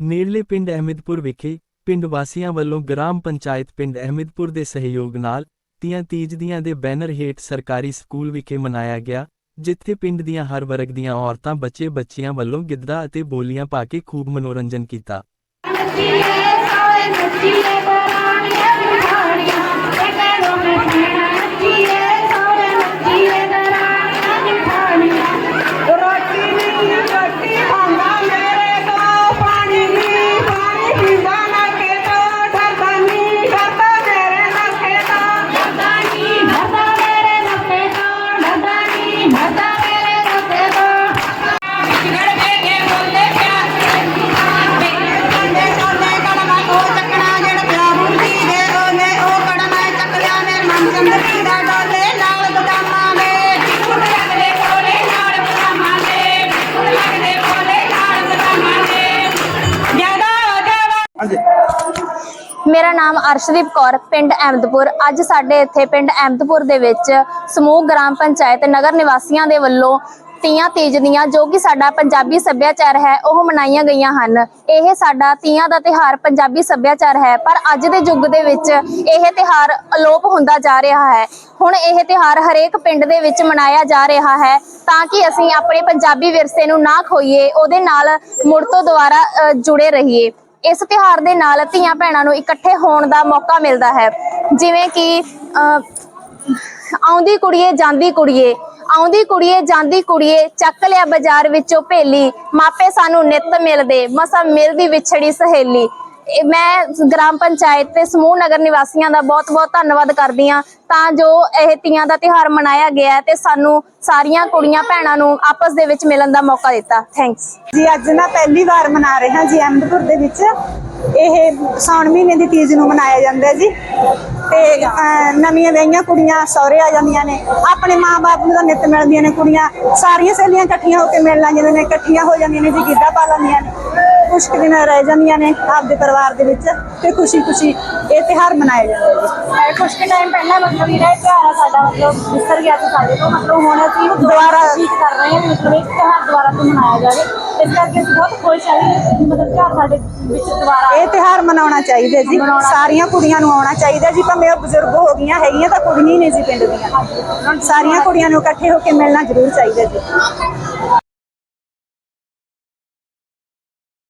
ਨੇੜਲੇ ਪਿੰਡ ਅਹਿਮਦਪੁਰ ਵਿਖੇ ਪਿੰਡ ਵਾਸੀਆਂ ਵੱਲੋਂ ਗ੍ਰਾਮ ਪੰਚਾਇਤ ਪਿੰਡ ਅਹਿਮਦਪੁਰ ਦੇ ਸਹਿਯੋਗ ਨਾਲ ਤੀਆਂ ਤੀਜ ਦੀਆਂ ਦੇ ਬੈਨਰ ਹੇਠ ਸਰਕਾਰੀ ਸਕੂਲ ਵਿਖੇ ਮਨਾਇਆ ਗਿਆ, ਜਿੱਥੇ ਪਿੰਡ ਦੀਆਂ ਹਰ ਵਰਗ ਦੀਆਂ ਔਰਤਾਂ ਬੱਚੇ ਬੱਚੀਆਂ ਵੱਲੋਂ ਗਿੱਧਾ ਅਤੇ ਬੋਲੀਆਂ ਪਾ ਕੇ ਖੂਬ ਮਨੋਰੰਜਨ ਕੀਤਾ। ਮੇਰਾ ਨਾਮ ਅਰਸ਼ਦੀਪ ਕੌਰ, ਪਿੰਡ ਅਹਿਮਦਪੁਰ। ਅੱਜ ਸਾਡੇ ਇੱਥੇ ਪਿੰਡ ਅਹਿਮਦਪੁਰ ਦੇ ਵਿੱਚ ਸਮੂਹ ਗ੍ਰਾਮ ਪੰਚਾਇਤ ਨਗਰ ਨਿਵਾਸੀਆਂ ਦੇ ਵੱਲੋਂ ਤੀਆਂ ਤੀਜ ਦੀਆਂ ਜੋ ਕਿ ਸਾਡਾ ਪੰਜਾਬੀ ਸੱਭਿਆਚਾਰ ਹੈ, ਉਹ ਮਨਾਈਆਂ ਗਈਆਂ ਹਨ। ਇਹ ਸਾਡਾ ਤੀਆਂ ਦਾ ਤਿਹਾਰ ਪੰਜਾਬੀ ਸੱਭਿਆਚਾਰ ਹੈ, ਪਰ ਅੱਜ ਦੇ ਯੁੱਗ ਦੇ ਵਿੱਚ ਇਹ ਤਿਹਾਰ ਅਲੋਪ ਹੁੰਦਾ ਜਾ ਰਿਹਾ ਹੈ। ਹੁਣ ਇਹ ਤਿਹਾਰ ਹਰੇਕ ਪਿੰਡ ਦੇ ਵਿੱਚ ਮਨਾਇਆ ਜਾ ਰਿਹਾ ਹੈ, ਤਾਂ ਕਿ ਅਸੀਂ ਆਪਣੇ ਪੰਜਾਬੀ ਵਿਰਸੇ ਨੂੰ ਨਾ ਖੋਈਏ, ਉਹਦੇ ਨਾਲ ਮੁੜ ਤੋਂ ਦੁਬਾਰਾ ਜੁੜੇ ਰਹੀਏ। ਇਸ ਤਿਉਹਾਰ ਦੇ ਨਾਲ ਧੀਆਂ ਭੈਣਾਂ ਨੂੰ ਇਕੱਠੇ ਹੋਣ ਦਾ ਮੌਕਾ ਮਿਲਦਾ ਹੈ। ਜਿਵੇਂ ਕਿ ਅਹ, ਆਉਂਦੀ ਕੁੜੀਏ ਜਾਂਦੀ ਕੁੜੀਏ। ਆਉਂਦੀ ਕੁੜੀਏ ਜਾਂਦੀ ਕੁੜੀਏ ਚੱਕ ਲਿਆ ਬਾਜ਼ਾਰ ਵਿੱਚੋਂ ਭੇਲੀ। ਮਾਪੇ ਸਾਨੂੰ ਨਿੱਤ ਮਿਲਦੇ ਮਸਾ ਮਿਲਦੀ ਵਿਛੜੀ ਸਹੇਲੀ। ਮੈਂ ਗ੍ਰਾਮ ਪੰਚਾਇਤ ਤੇ ਸਮੂਹ ਨਗਰ ਨਿਵਾਸੀਆਂ ਦਾ ਬਹੁਤ-ਬਹੁਤ ਧੰਨਵਾਦ ਕਰਦੀ ਹਾਂ। ਤਾਂ ਜੋ ਇਹ ਤੀਆਂ ਦਾ ਤਿਉਹਾਰ ਮਨਾਇਆ ਗਿਆ ਤੇ ਸਾਨੂੰ ਸਾਰੀਆਂ ਕੁੜੀਆਂ ਭੈਣਾਂ ਨੂੰ ਆਪਸ ਦੇ ਵਿੱਚ ਮਿਲਣ ਦਾ ਮੌਕਾ ਦਿੱਤਾ। ਥੈਂਕਸ ਜੀ ਅੱਜ ਨਾ ਪਹਿਲੀ ਵਾਰ ਮਨਾ ਰਹੇ ਹਾਂ ਜੀ ਅਹਿਮਦਪੁਰ ਦੇ ਵਿੱਚ। ਇਹ ਸਾਉਣ ਮਹੀਨੇ ਦੀ ਤੀਜ ਨੂੰ ਮਨਾਇਆ ਜਾਂਦਾ ਜੀ। ਤੇ ਅਹ, ਨਵੀਆਂ ਵਿਆਹੀਆਂ ਕੁੜੀਆਂ ਸਹੁਰੇ ਆ ਜਾਂਦੀਆਂ ਨੇ। ਆਪਣੇ ਮਾਪੇ ਨੂੰ ਤਾਂ ਨਿੱਤ ਮਿਲਦੀਆਂ ਨੇ ਕੁੜੀਆਂ। ਸਾਰੀਆਂ ਸਹੇਲੀਆਂ ਇਕੱਠੀਆਂ ਹੋ ਕੇ ਮਿਲ ਜਾਂਦੀਆਂ ਨੇ ਇਕੱਠੀਆਂ ਹੋ ਜਾਂਦੀਆਂ ਨੇ ਜੀ ਗਿੱਧਾ ਪਾ ਲੈਂਦੀਆਂ ਨੇ। ਦਿਨ ਰਹਿ ਜਾਂਦੀਆਂ ਨੇ ਆਪਦੇ ਪਰਿਵਾਰ ਦੇ ਵਿੱਚ ਤੇ ਖੁਸ਼ੀ ਖੁਸ਼ੀ ਇਹ ਤਿਉਹਾਰ ਮਨਾਇਆ ਜਾਂਦਾ ਹੈ ਕੁਝ ਕੁ ਟਾਈਮ ਪਹਿਲਾਂ ਮਤਲਬ ਜਿਹੜਾ ਇਹ ਤਿਉਹਾਰ ਆ ਸਾਡਾ ਮਤਲਬ ਵਿਸਰ ਗਿਆ ਸੀ ਸਾਡੇ ਤੋਂ ਮਤਲਬ ਹੁਣ ਅਸੀਂ ਇਹਨੂੰ ਦੁਬਾਰਾ ਰਿਪੀਟ ਕਰ ਰਹੇ ਹਾਂ ਵੀ ਮਤਲਬ ਇਹ ਤਿਉਹਾਰ ਦੁਬਾਰਾ ਤੋਂ ਮਨਾਇਆ ਜਾਵੇ ਇਸ ਕਰਕੇ ਅਸੀਂ ਬਹੁਤ ਖੁਸ਼ ਹਾਂ ਵੀ ਮਤਲਬ ਤਿਉਹਾਰ ਸਾਡੇ ਵਿੱਚ ਦੁਬਾਰਾ ਇਹ ਤਿਉਹਾਰ ਮਨਾਉਣਾ ਚਾਹੀਦਾ ਜੀ। ਸਾਰੀਆਂ ਕੁੜੀਆਂ ਨੂੰ ਆਉਣਾ ਚਾਹੀਦਾ ਜੀ। ਭਾਵੇਂ ਉਹ ਬਜ਼ੁਰਗ ਹੋ ਗਈਆਂ ਹੈਗੀਆਂ ਤਾਂ ਕੁੜੀਆਂ ਹੀ ਨੇ ਜੀ ਪਿੰਡ ਦੀਆਂ। ਸਾਰੀਆਂ ਕੁੜੀਆਂ ਨੂੰ ਇਕੱਠੇ ਹੋ ਕੇ ਮਿਲਣਾ ਜ਼ਰੂਰ ਚਾਹੀਦਾ ਜੀ।